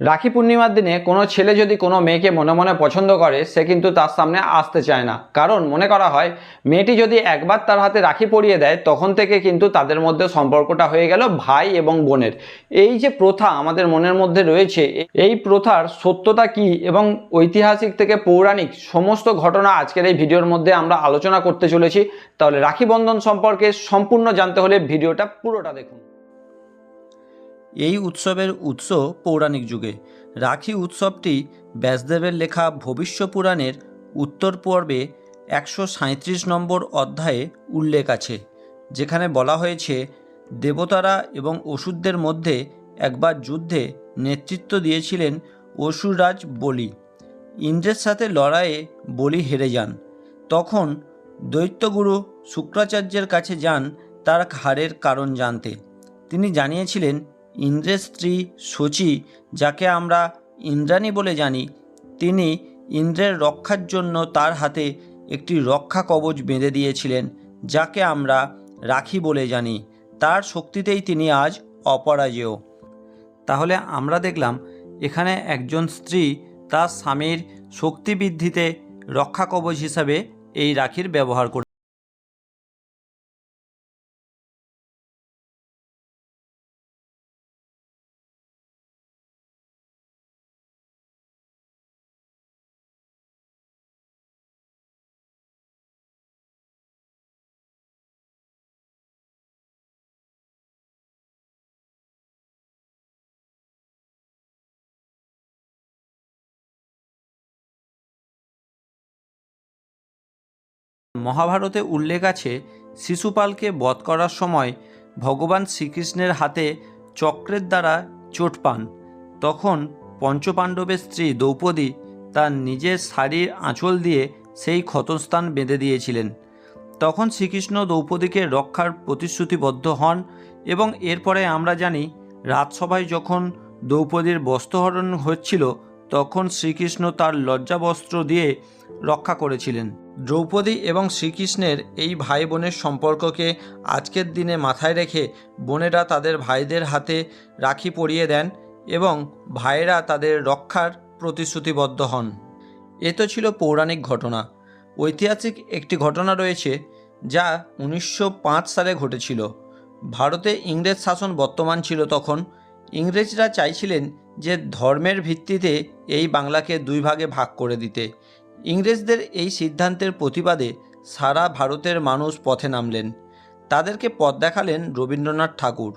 রাখি পূর্ণিমার দিনে কোনো ছেলে যদি কোনো মেয়েকে মনে মনে পছন্দ করে, সে কিন্তু তার সামনে আসতে চায় না। কারণ মনে করা হয়, মেয়েটি যদি একবার তার হাতে রাখি পরিয়ে দেয়, তখন থেকে কিন্তু তাদের মধ্যে সম্পর্কটা হয়ে গেল ভাই এবং বোনের। এই যে প্রথা আমাদের মনের মধ্যে রয়েছে, এই প্রথার সত্যতা কি এবং ঐতিহাসিক থেকে পৌরাণিক সমস্ত ঘটনা আজকের এই ভিডিওর মধ্যে আমরা আলোচনা করতে চলেছি, তাহলে রাখি বন্ধন সম্পর্কে সম্পূর্ণ জানতে হলে ভিডিওটা পুরোটা দেখুন। এই উৎসবের উৎস পৌরাণিক যুগে। রাখি উৎসবটি ব্যাসদেবের লেখা ভবিষ্য পুরাণের উত্তর পর্বে একশো সাঁত্রিশ নম্বর অধ্যায়ে উল্লেখ আছে, যেখানে বলা হয়েছে, দেবতারা এবং অসুরদের মধ্যে একবার যুদ্ধে নেতৃত্ব দিয়েছিলেন অসুররাজ বলি। ইন্দ্রের সাথে লড়াইয়ে বলি হেরে যান। তখন দৈত্যগুরু শুক্রাচার্যের কাছে যান, তার হারের কারণ জানতে। তিনি জানিয়েছিলেন ইন্দ্রের স্ত্রী শচী যাকে আমরা ইন্দ্রাণী বলে জানি, তিনি ইন্দ্রের রক্ষার জন্য তার হাতে একটি রক্ষা কবচ বেঁধে দিয়েছিলেন, যাকে আমরা রাখি বলে জানি। তার শক্তিতেই তিনি আজ অপরাজেয়। তাহলে আমরা দেখলাম, এখানে একজন স্ত্রী তার স্বামীর শক্তি বৃদ্ধিতে রক্ষা কবচ হিসাবে এই রাখির ব্যবহার করে মহাভারতে উল্লেখ আছে, শিশুপালকে বধ করার সময় ভগবান শ্রীকৃষ্ণের হাতে চক্রের দ্বারা চোট পান। তখন পঞ্চপাণ্ডবের স্ত্রী দ্রৌপদী তার নিজের শাড়ির আঁচল দিয়ে সেই ক্ষতস্থান বেঁধে দিয়েছিলেন। তখন শ্রীকৃষ্ণ দ্রৌপদীকে রক্ষার প্রতিশ্রুতিবদ্ধ হন এবং এরপরে আমরা জানি, রাজসভায় যখন দ্রৌপদীর বস্ত্রহরণ হচ্ছিল, তখন শ্রীকৃষ্ণ তার লজ্জাবস্ত্র দিয়ে রক্ষা করেছিলেন। দ্রৌপদী এবং শ্রীকৃষ্ণের এই ভাই বোনের সম্পর্ককে আজকের দিনে মাথায় রেখে বোনেরা তাদের ভাইদের হাতে রাখি পরিয়ে দেন এবং ভাইয়েরা তাদের রক্ষার প্রতিশ্রুতিবদ্ধ হন। এ তো ছিল পৌরাণিক ঘটনা। ঐতিহাসিক একটি ঘটনা রয়েছে যা উনিশশো পাঁচ সালে ঘটেছিল। ভারতে ইংরেজ শাসন বর্তমান ছিল তখন। ইংরেজরা চাইছিলেন যে ধর্মের ভিত্তিতে এই বাংলাকে দুই ভাগে ভাগ করে দিতে। ইংরেজদের এই সিদ্ধান্তের প্রতিবাদে সারা ভারতের মানুষ পথে নামলেন। তাদেরকে পথ দেখালেন রবীন্দ্রনাথ ঠাকুর।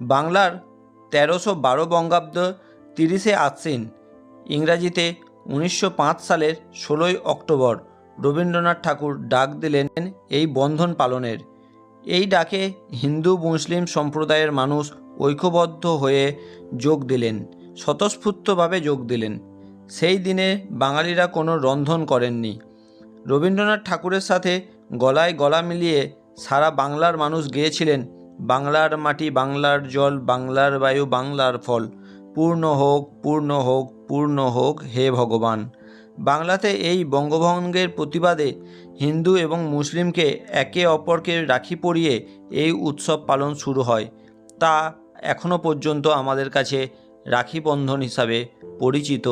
বাংলার তেরোশো বারো বঙ্গাব্দ তিরিশে আশ্বিন, ইংরাজিতে উনিশশো পাঁচ সালের ষোলোই অক্টোবর রবীন্দ্রনাথ ঠাকুর ডাক দিলেন এই বন্ধন পালনের। এই ডাকে হিন্দু, মুসলিম সম্প্রদায়ের মানুষ ঐক্যবদ্ধ হয়ে যোগ দিলেন, স্বতঃস্ফূর্তভাবে যোগ দিলেন। সেই দিনে বাঙালিরা কোনো রন্ধন করেননি। রবীন্দ্রনাথ ঠাকুরের সাথে গলায় গলা মিলিয়ে সারা বাংলার মানুষ গেয়েছিলেন, বাংলার মাটি, বাংলার জল, বাংলার বায়ু, বাংলার ফল। পূর্ণ হোক পূর্ণ হোক পূর্ণ হোক, হে ভগবান। বাংলাতে এই বঙ্গভঙ্গের প্রতিবাদে হিন্দু এবং মুসলিমকে একে অপরকে রাখি পরিয়ে এই উৎসব পালন শুরু হয়। তা এখনও পর্যন্ত আমাদের কাছে রাখি বন্ধন হিসাবে পরিচিত।